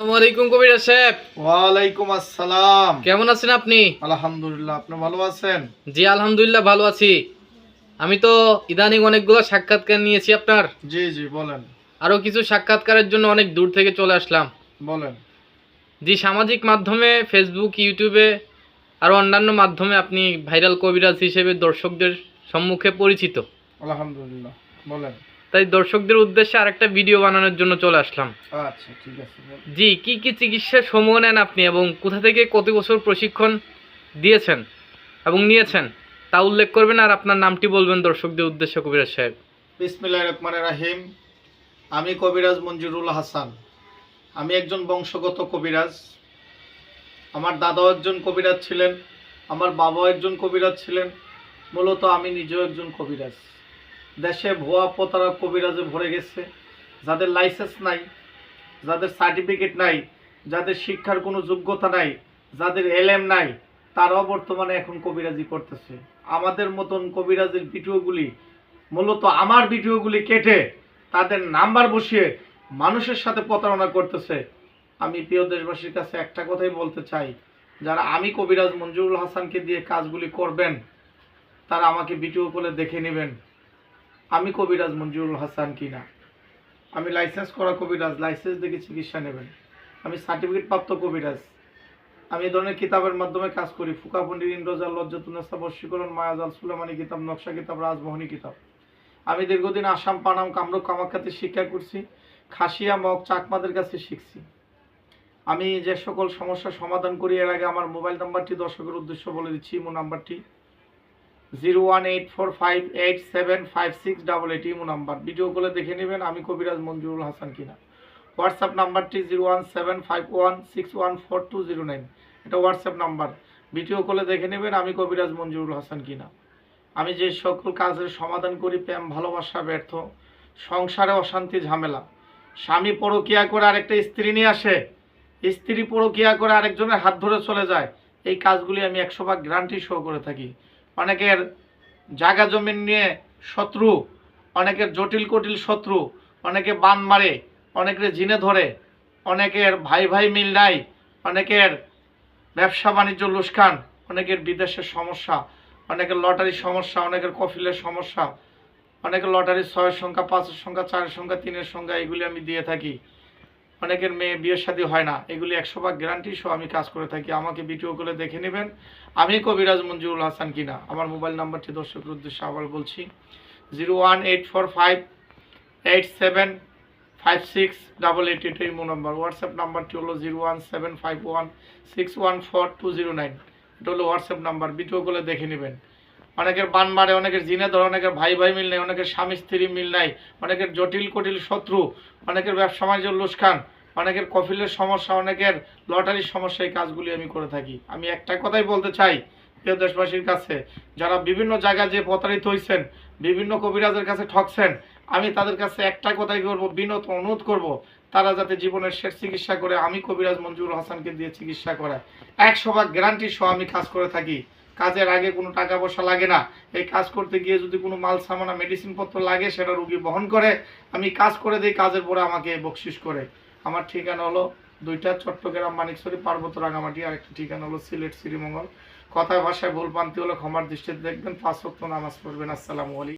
আসসালামু আলাইকুম কবির সাহেব। ওয়ালাইকুম আসসালাম। কেমন আছেন আপনি? আলহামদুলিল্লাহ আপনি ভালো আছেন? জি আলহামদুলিল্লাহ ভালো আছি। আমি তো ইদানিং অনেকগুলো সাক্ষাৎকার নিয়েছি আপনার। জি জি বলেন। আরও কিছু সাক্ষাৎকারের জন্য অনেক দূর থেকে চলে আসলাম। বলেন। জি সামাজিক মাধ্যমে ফেসবুক ইউটিউবে আরও অন্যান্য মাধ্যমে আপনি ভাইরাল কবিরাজ হিসেবে দর্শকদের সম্মুখে পরিচিত। আলহামদুলিল্লাহ বলেন। তাই দর্শকদের উদ্দেশ্যে আরেকটা ভিডিও বানানোর জন্য চলে আসলাম। আচ্ছা ঠিক আছে। জি কি কি চিকিৎসার সমূহ নেন আপনি এবং কোথা থেকে কত বছর প্রশিক্ষণ দিয়েছেন এবং নিয়েছেন তা উল্লেখ করবেন আর আপনার নামটি বলবেন দর্শকদের উদ্দেশ্যে কবিরাজ সাহেব। বিসমিল্লাহ রহমানের রাহিম। আমি কবিরাজ মঞ্জুরুল হাসান। আমি একজন বংশগত কবিরাজ। আমার দাদাও একজন কবিরাজ ছিলেন আমার বাবাও একজন কবিরাজ ছিলেন। মূলত আমি নিজেও একজন কবিরাজ। দেশে ভুয়া প্রতারক কবিরাজে ভরে গেছে। যাদের লাইসেন্স নাই, যাদের সার্টিফিকেট নাই, যাদের শিক্ষার কোনো যোগ্যতা নাই, যাদের এলএম নাই, তারাও বর্তমানে এখন কবিরাজি করতেছে। আমাদের মতন কবিরাজের ভিডিওগুলি, মূলত আমার ভিডিওগুলি কেটে তাদের নাম্বার বসিয়ে মানুষের সাথে প্রতারণা করতেছে। আমি প্রিয় দেশবাসীর কাছে একটা কথাই বলতে চাই, যারা আমি কবিরাজ মঞ্জুরুল হাসানকে দিয়ে কাজগুলি করবেন, তারা আমাকে ভিডিও করে দেখে নেবেন। আমি কবিরাজ মঞ্জুরুল হাসান কিনা? আমি লাইসেন্স করা কবিরাজ লাইসেন্স দেখে চিকিৎসা নেবেন। আমি সার্টিফিকেট প্রাপ্ত কবিরাজ। আমি এই ধরনের কিতাবের মাধ্যমে কাজ করি। ফুকা পন্ডিত ইন্দ্রজাল লজ্জাতুন্নেসা বশীকরণ মায়াজাল, সুলেমানি কিতাব, নকশা কিতাব, রাজমোহনী কিতাব। আমি দীর্ঘদিন আসাম, পানাম, কামরূপ, কামাখ্যাতে শিক্ষা করছি। খাসিয়া, মগ, চাকমাদের কাছে শিখছি। আমি যে সকল সমস্যার সমাধান করি, এর আগে আমার মোবাইল নাম্বারটি দর্শকের উদ্দেশ্য বলে দিচ্ছি। মো নাম্বারটি zero one eight four five eight seven five six double eight, imo number. Video করে দেখে নেবেন আমি কবিরাজ মঞ্জুরুল হাসান কিনা। হোয়াটসঅ্যাপ নাম্বারটি zero one seven five one six one four two zero nine. এটা হোয়াটসঅ্যাপ নাম্বার। ভিডিও কলে দেখে নেবেন আমি কবিরাজ মঞ্জুরুল হাসান কিনা। আমি যে সকল কাজের সমাধান করি, প্রেম, ভালোবাসা, ব্যর্থ, সংসারে অশান্তি, ঝামেলা। স্বামী পরকিয়া করে আরেকটা স্ত্রী নিয়ে আসে। স্ত্রী পরকিয়া করে আরেকজনের হাত ধরে চলে যায়। এই কাজগুলি আমি একশো ভাগ গ্যারান্টি শো করে থাকি। অনেকের জায়গা জমিন নিয়ে শত্রু, অনেকের জটিল কটিল শত্রু, অনেকে বান মারে, অনেকের জিনে ধরে, অনেকের ভাই ভাই মিল নাই, অনেকের ব্যবসা বাণিজ্য লুস্কান অনেকের বিদেশের সমস্যা, অনেকের লটারির সমস্যা, অনেকের কফিলের সমস্যা, অনেকের লটারির ছয়ের সংখ্যা, পাঁচের সংখ্যা, চারের সংখ্যা, তিনের সংখ্যা, এগুলি আমি দিয়ে থাকি। অনেকের মেয়ে বিয়ের শাদী হয় না। এগুলি একশো ভাগ গ্যারান্টি সহ আমি কাজ করে থাকি। আমাকে ভিডিও করে দেখে নেবেন। আমি কবিরাজ মঞ্জুরুল হাসান কিনা? আমার মোবাইল নাম্বারটি দর্শকের উদ্দেশ্যে আবার বলছি। Zero one eight four five eight seven five six double eight eight imo number WhatsApp নাম্বারটি হলো zero one seven five one six one four two zero nine এটা হলো হোয়াটসঅ্যাপ নাম্বার ভিডিও করে দেখে নেবেন। অনেকের বান মারে, অনেকের জিনে ধরে, অনেকের ভাই ভাই মিল নাই, অনেকের স্বামী স্ত্রী মিল নাই, অনেকের জটিল কটিল শত্রু, অনেকের ব্যবসা বাণিজ্য লুস্কান অনেকের কফিলের সমস্যা, অনেকের লটারির সমস্যা, এই কাজগুলি আমি করে থাকি। আমি একটা কথাই বলতে চাই, প্রিয় দেশবাসীর কাছে, যারা বিভিন্ন জায়গায় যে প্রতারিত হয়েছেন বিভিন্ন কবিরাজের কাছে ঠকছেন, আমি তাদের কাছে একটা কথাই করব বিনত অনুরোধ করব, তারা যাতে জীবনের শেষ চিকিৎসা করে, আমি কবিরাজ মঞ্জুর হাসানকে দিয়ে চিকিৎসা করায় একশো ভাগ গ্যারান্টি সহ আমি কাজ করে থাকি। কাজের আগে কোনো টাকা পয়সা লাগে না। এই কাজ করতে গিয়ে যদি কোনো মাল, সামানা মেডিসিন পত্র লাগে, সেটা রুগী বহন করে, আমি কাজ করে দিই, কাজের পরে আমাকে বকশিস করে। আমার ঠিকানা হলো দুইটা চট্টগ্রাম মানিকছড়ি পার্বত্য রাঙামাটি আর একটা ঠিকানা হলো সিলেট, শ্রীমঙ্গল। কথায় ভাষায় ভুল পান্তি হলে ক্ষমার দৃষ্টিতে দেখবেন, পাঁচ ওয়াক্ত নামাজ পড়বেন। আসসালামু আলাইকুম।